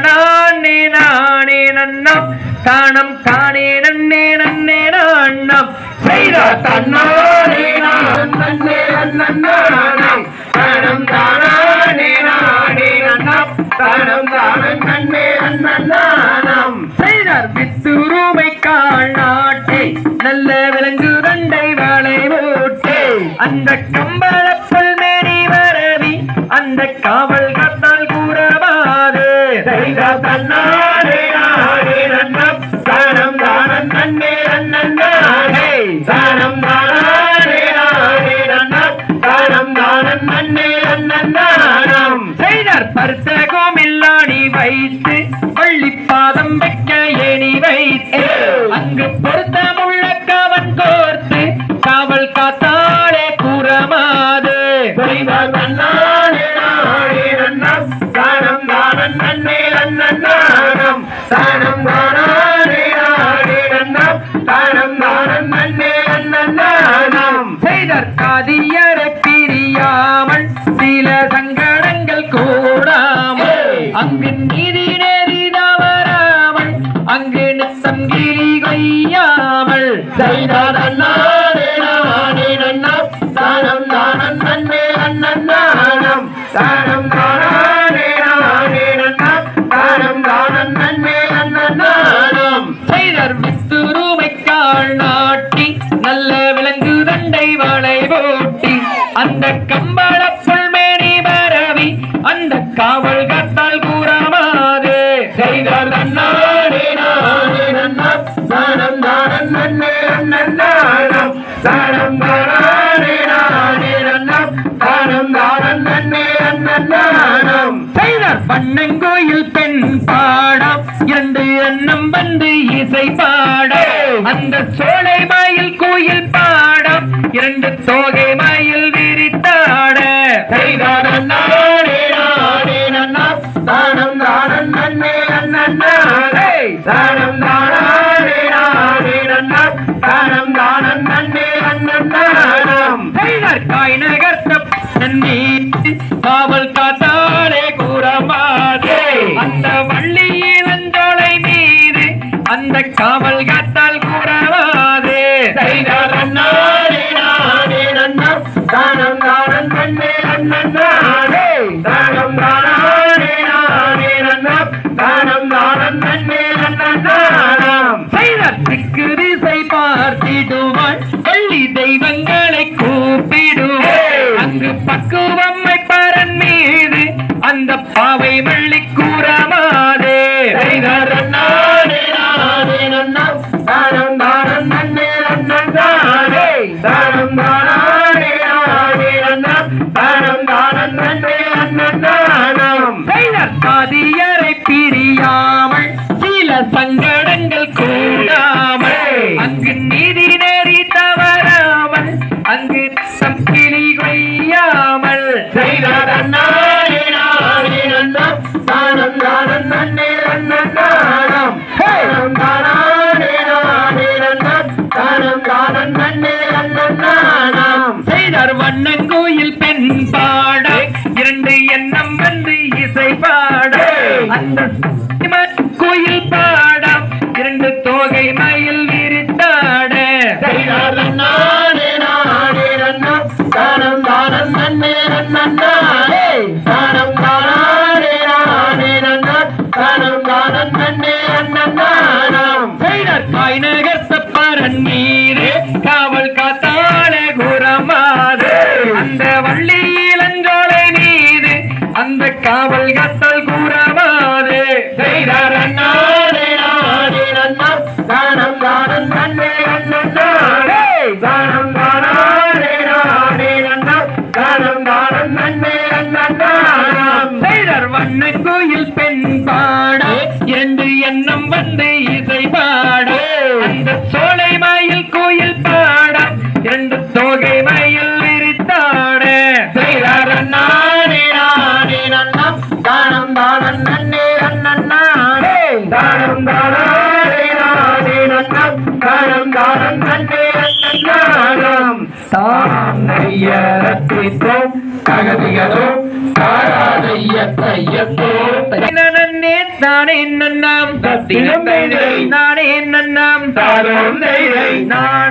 தானே நானே நன்னம். தானம் தானே நன்னே நன்னே நன்னம். செய்த தன்னானே நன்னே நன்னானம் தானம் நானே நன்னம். தானம் நன்னே நன்னானம் செய்தார் வித்துருமை கால் நாட்டை நல்ல விலங்கு தண்டை வாழை மூட்டை. அந்த கம்பளப்பல் மேரி வரவி அந்த காவல் தன்னாரே நாரே நன்னம்? தானம் தானம் நன்னே நன்னானே தானம் தானே நன்னம்? தானம் தானம் நன்னே நன்னானம் செய்தார் பருத்த தானம் தானம் நன்னே நன்னானம் பிரியாமல் சில சங்கடங்கள் கூடாமல். அங்கு நீதி நெறி தவறாமல் அங்கு நித்தம் கிரி கொய்யாமல். செய்தார் அண்ணா வண்ணங்கோயில் பெண் பாடம். இரண்டு எண்ணம் வந்து இசை பாட அந்த சோலை வாயில் கோயில் பாடம். இரண்டு தோகை நன்னி காவல் காத்தாலே கூறமாதே. அந்த வள்ளி இளஞ்சோலை மீது அந்த காவல் காத்தால் பக்குவம்மை பரன் மீது அந்த பாவை வள்ளி கூறமாதே. பாதியரை பிரியாமல் சில சங்கடங்கள் கூடாமல் அங்கு நீதி வண்ணங்கோயில் பெண் பாட. இரண்டு எண்ணம் வந்து இசை பாட. அந்த அந்த காவல் காத்தல் கூறமாது செய்தார் அண்ணாடே நாடே நன்னம் தானம் தானம் நன்னே நன்னாடே தானம் தானே நாடே நன்னம் தானம் தானம் நன்னே நன்னானம் செய்தார் வண்ணன் கோயில் பெண் பாட. இரண்டு எண்ணம் வந்து இசை பாட. தாம் நெய்யத்தித்தோம் தகதிகளோ தாராதைய தையத்தோ நன்னே தானே நன்னாம். நானே நன்னாம். நானே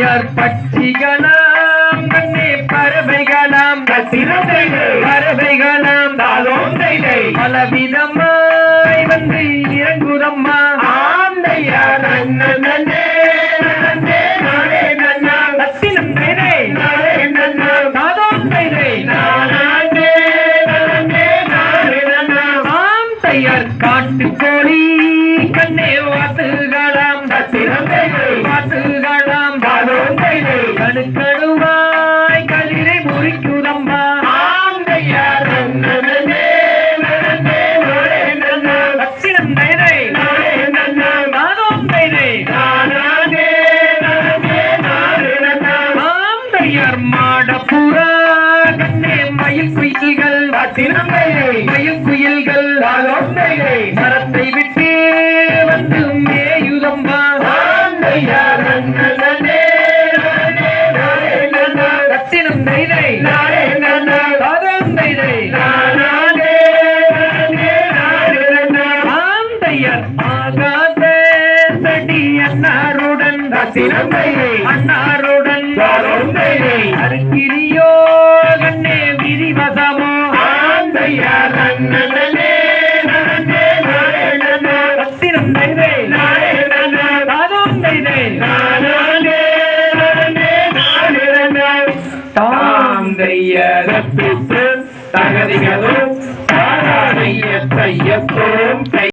தையார் பட்சிகளாம் நன்னே பறவைகளாம். பறவைகளாம். பலவிதமாய் வந்து இறங்குதம்மா. ஆந்தையா நன்னே நன்னே நானே நன்னாம் தத்தினம் தைதை நானே நன்னாம் ஆதோம் தைதை நானே நன்னே நானே நன்னாம் ஆம் தையார் மாடப்புறா கண்ணே மயில் குயில்கள். மயில் குயில்கள். மரத்தை விட்டு வந்து மேயுதம்பா. தத்தினம் தைதை. ஆதோம் தைதை. ஆகாத செடி அன்னாருடன். அன்னாருடன் தாதோம். அருக்கிரியோ கண்ணே விரிவசமோ. ஆந்தையா நன்னே நன்னே நானே நன்னாம் தத்தினம் தைதை நானே நன்னாம் ஆதோம் தைதை நானே நன்னே நானே நன்னாம் தாம் தையகத்துக்கு தகதிகளும் தாராணைய தையத்தோம்